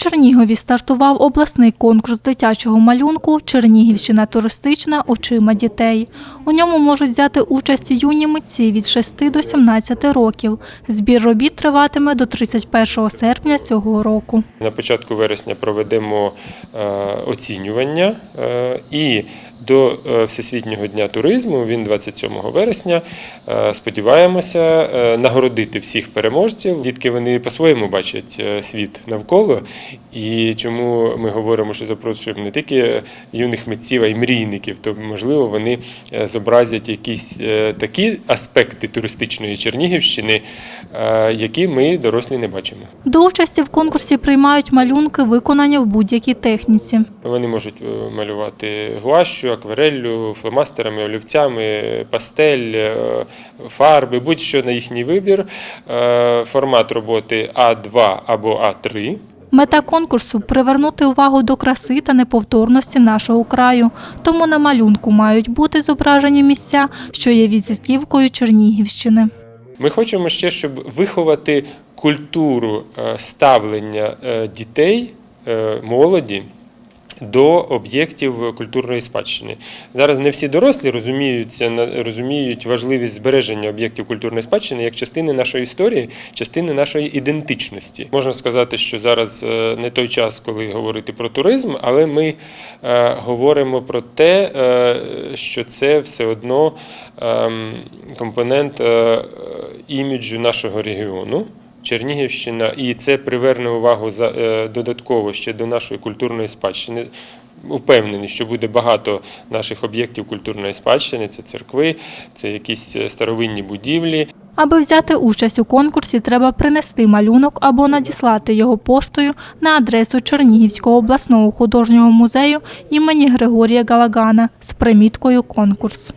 Чернігові стартував обласний конкурс дитячого малюнку Чернігівщина туристична очима дітей. У ньому можуть взяти участь юні митці від 6 до 17 років. Збір робіт триватиме до 31 серпня цього року. На початку вересня проведемо е, оцінювання е, і до е, Всесвітнього дня туризму, він 27 вересня, е, сподіваємося е, нагородити всіх переможців. Дітки вони по-своєму бачать світ навколо. І чому ми говоримо, що запрошуємо не тільки юних митців, а й мрійників, то можливо вони зобразять якісь такі аспекти туристичної Чернігівщини, які ми дорослі не бачимо. До участі в конкурсі приймають малюнки, виконані в будь-якій техніці. Вони можуть малювати гуашю, аквареллю, фломастерами, олівцями, пастель, е, фарби, будь-що на їхній вибір. Е, Формат роботи А2 або А3. Мета конкурсу привернути увагу до краси та неповторності нашого краю. Тому на малюнку мають бути зображені місця, що є візитівкою Чернігівщини. Ми хочемо ще, щоб виховати культуру е, ставлення дітей, молоді. До об'єктів культурної спадщини зараз не всі дорослі розуміються розуміють важливість збереження об'єктів культурної спадщини як частини нашої історії, частини нашої ідентичності. Можна сказати, що зараз е, не той час, коли говорити про туризм, але ми е, говоримо про те, е, що це все одно ем, компонент іміджу нашого регіону. Чернігівщина, і це приверне увагу е, додатково ще до нашої культурної спадщини. Впевнений, що буде багато наших об'єктів культурної спадщини. Це церкви, це якісь е, старовинні будівлі. Аби взяти участь у конкурсі, треба принести малюнок або надіслати його поштою на адресу Чернігівського обласного художнього музею імені Григорія Галагана з приміткою конкурс.